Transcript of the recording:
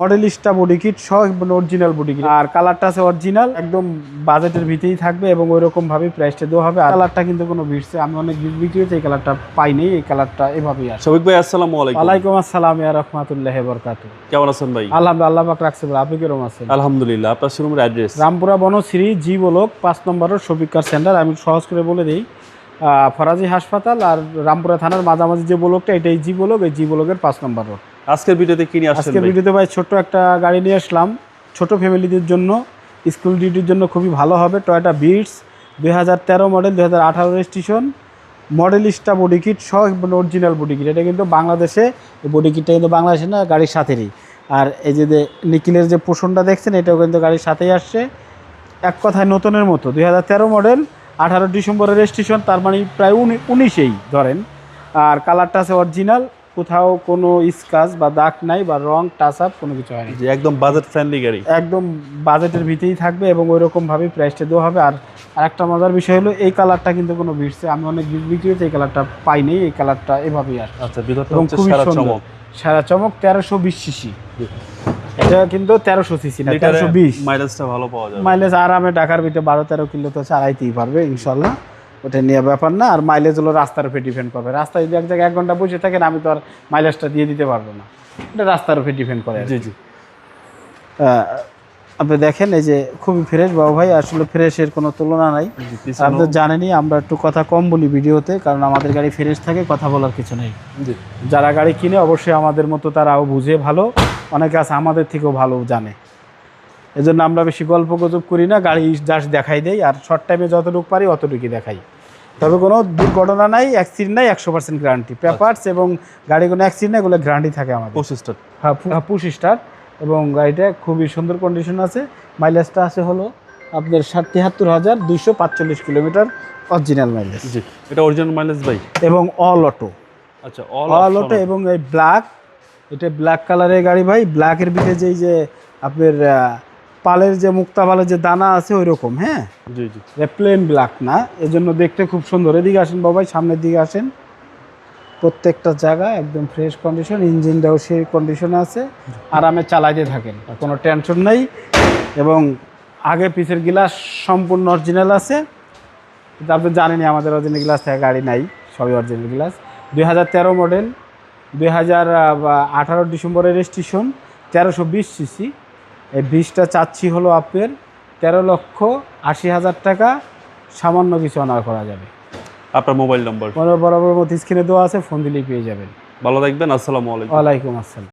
Modellista body kit সহ original body kit আর কালারটা আছে অরিজিনাল একদম বাজেটের ভিতরেই থাকবে এবং ওই রকম ভাবে প্রাইসটা দেওয়া হবে। আর কালারটা কিন্তু কোনো ভিড়ছে আমি অনেক বিক্রিতে এই কালারটা পাইনি এই কালারটা এভাবেই আসে শফিক ভাই আসসালামু আলাইকুম। ওয়ালাইকুম আসসালাম ইয়া রহমাতুল্লাহ বরকাতু কেমন আছেন ভাই? আলহামদুলিল্লাহ আল্লাহ পাক রাখছে বলে আপনি কীরকম আছেন? আলহামদুলিল্লাহ আপনার শোরুমের address Rampura Banasree G block পাঁচ নম্বরের শফিকার সেন্টার আমি সহজ করে বলে দিই আহ, ফরাজি হাসপাতাল আর রামপুরা থানার মাঝামাঝি যে বলকটা এটাই জি বলক এই জি বলকের পাঁচ নম্বর রোড আজকের ভিডিওতে কি নিয়ে আসছেন আজকে ভাই? ভিডিওতে ভাই ছোট্ট একটা গাড়ি নিয়ে আসলাম। ছোট ফ্যামিলিদের জন্য স্কুল ডিউটির জন্য খুবই ভালো হবে। টয়টা বিটস দুই হাজার তেরো মডেল দুই হাজার আঠারো রেজিস্ট্রেশন মডেলিস্টা বডি কিট সহ অরিজিনাল বডি কিট এটা কিন্তু বাংলাদেশে এই বডি কিটটা কিন্তু বাংলাদেশে না গাড়ির সাথেরই। আর এই যে নিখিলের যে পোষণটা দেখছেন এটাও কিন্তু গাড়ির সাথেই আসছে। এক কথায় নতুনের মতো দুই হাজার তেরো মডেল আঠারো ডিসেম্বরের রেজিস্ট্রেশন তার মানে প্রায় উনি উনিশেই ধরেন। আর কালারটা আছে অরিজিনাল কোথাও কোনো স্কাচ বা দাগ নাই বা রং টাচ আপ কোনো কিছু হয়নি জি একদম বাজেট ফ্রেন্ডলি গাড়ি। একদম বাজেটের ভিতরেই থাকবে এবং ওই রকমভাবেই প্রাইসটা দেওয়া হবে। আর আরেকটা মজার বিষয় হলো এই কালারটা কিন্তু কোনো ভিড়ছে আমি অনেক বিক্রিতে এই কালারটা পাইনি এই কালারটা এভাবেই আর। আচ্ছা ভিতরটা হচ্ছে সারা চমক। সারা চমক তেরোশো বিশ সিসি এটা কিন্তু তেরোশো সিসি না তেরোশো বিশ। মাইলেজটা ভালো পাওয়া যাবে। মাইলেজ আরামে ঢাকার ভিতরে বারো তেরো কিলো তো চালাইতেই পারবে ইনশাল্লাহ। ওটা নিয়ে ব্যাপার না আর মাইলেজ হলো রাস্তার উপরে ডিপেন্ড করবে। রাস্তায় যদি এক জায়গায় এক ঘণ্টা বসে থাকেন আমি তো আর মাইলেজটা দিয়ে দিতে পারব না। এটা রাস্তার উপরে ডিপেন্ড করে জি জি। আপনি দেখেন এই যে খুবই ফ্রেশ বাবু ভাই আসলে ফ্রেশের কোনো তুলনা নাই। আপনি জানেনই আমরা একটু কথা কম বলি ভিডিওতে কারণ আমাদের গাড়ি ফ্রেশ থাকে কথা বলার কিছু নেই। যারা গাড়ি কিনে অবশ্যই আমাদের মতো তারাও বুঝে ভালো। অনেকে আছে আমাদের থেকেও ভালো জানে। এজন্য আমরা বেশি গল্প গুজব করি না গাড়ি জাস্ট দেখাই দেই আর শর্ট টাইমে যতটুকু পারি অতটুকুই দেখাই। তবে কোনো দুর্ঘটনা নাই অ্যাক্সিডেন্ট নাই একশো পার্সেন্ট গ্যারান্টি পেপারস এবং গাড়ি কোনো অ্যাক্সিডেন্ট নাই এগুলো গ্যারান্টি থাকে আমাদের। পঁচিশটা হ্যাঁ পু- হ্যাঁ, পুশ স্টার এবং গাড়িটা খুবই সুন্দর কন্ডিশন আছে। মাইলেজটা আছে হলো আপনার ষাট তিয়াত্তর হাজার দুইশো পাঁচচল্লিশ কিলোমিটার অরিজিনাল মাইলেজ জি এটা অরিজিনাল মাইলেজ ভাই? এবং অল অটো আচ্ছা অল অটো এবং এই ব্ল্যাক এটা ব্ল্যাক কালারের গাড়ি ভাই। ব্ল্যাকের ভিতরে যেই যে আপনার পালের যে মুক্তা পালের যে দানা আছে ওই রকম হ্যাঁ? জি জি। প্লেন ব্ল্যাক না এজন্য দেখতে খুব সুন্দর। এদিকে আসেন বাবাই সামনের দিকে আসেন। প্রত্যেকটা জায়গা একদম ফ্রেশ কন্ডিশন ইঞ্জিনটাও সেই কন্ডিশনে আছে। আরামে চালাইতে থাকেন কোনো টেনশন নেই। এবং আগে পিছের গ্লাস সম্পূর্ণ অরিজিনাল আছে। আপনি জানেনই আমাদের অরিজিনাল গ্লাস থেকে গাড়ি নাই সবই অরিজিনাল গ্লাস দুই হাজার তেরো মডেল দুই হাজার আঠারো ডিসেম্বরের রেজিস্ট্রেশন তেরোশো বিশ সিসি এই বিশটা চাচ্ছি হলো আপনার তেরো লক্ষ আশি হাজার টাকা সামান্য কিছু অনার করা যাবে। আপনার মোবাইল নম্বর? বরাবর মতো স্ক্রিনে দেওয়া আছে ফোন দিলেই পেয়ে যাবেন। ভালো থাকবেন আসসালামু আলাইকুম। ওয়ালাইকুম আসসালাম।